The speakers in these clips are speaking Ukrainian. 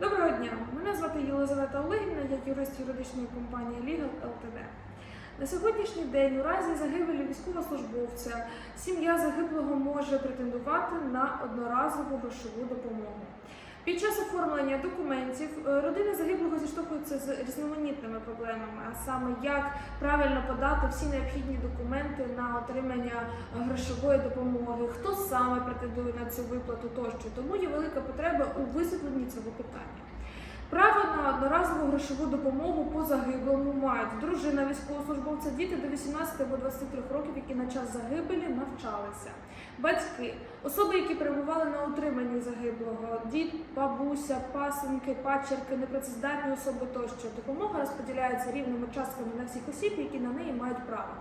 Доброго дня! Мене звати Єлизавета Олегівна, я юрист юридичної компанії Legal Ltd. На сьогоднішній день у разі загибелі військовослужбовця сім'я загиблого може претендувати на одноразову грошову допомогу. Під час оформлення документів е, родини загиблого зіштовхуються з різноманітними проблемами, а саме як правильно подати всі необхідні документи на отримання грошової допомоги, хто саме претендує на цю виплату тощо. Тому є велика потреба у висвітленні цього питання. Право на одноразову грошову допомогу по загиблому мають дружина військовослужбовця, діти до 18 або 23 років, які на час загибелі навчалися, батьки, особи, які перебували на утриманні загиблого, дід, бабуся, пасенки, пачерки, непрацездатні особи тощо. Допомога розподіляється рівними частками на всіх осіб, які на неї мають право.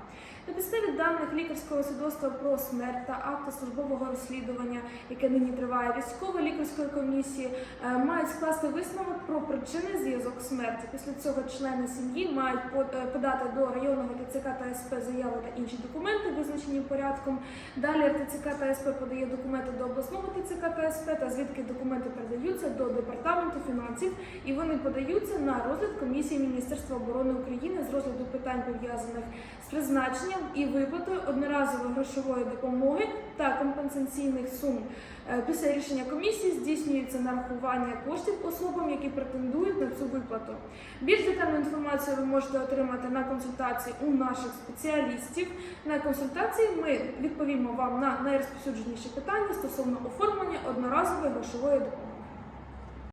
На підставі даних лікарського свідоцтва про смерть та акта службового розслідування, яке нині триває військово-лікарської комісії, е, мають скласти висновок про причини зв'язок смерті. Після цього члени сім'ї мають е, подати до районного ТЦК та СП заяву та інші документи, визначені порядком. Далі РТЦК та СП подає документи до обласного ТЦК та СП, та звідки документи передаються до департаменту фінансів, і вони подаються на розгляд комісії Міністерства оборони України з розгляду питань пов'язаних з призначенням і виплатою одноразової грошової допомоги та компенсаційних сум. Е, Після рішення комісії здійснюється нарахування коштів особам, які претендують на цю виплату. Більш детальну інформацію ви можете отримати на консультації у наших спеціалістів. На консультації ми відповімо вам на найрозповсюдженіші питання стосовно оформлення одноразової грошової допомоги.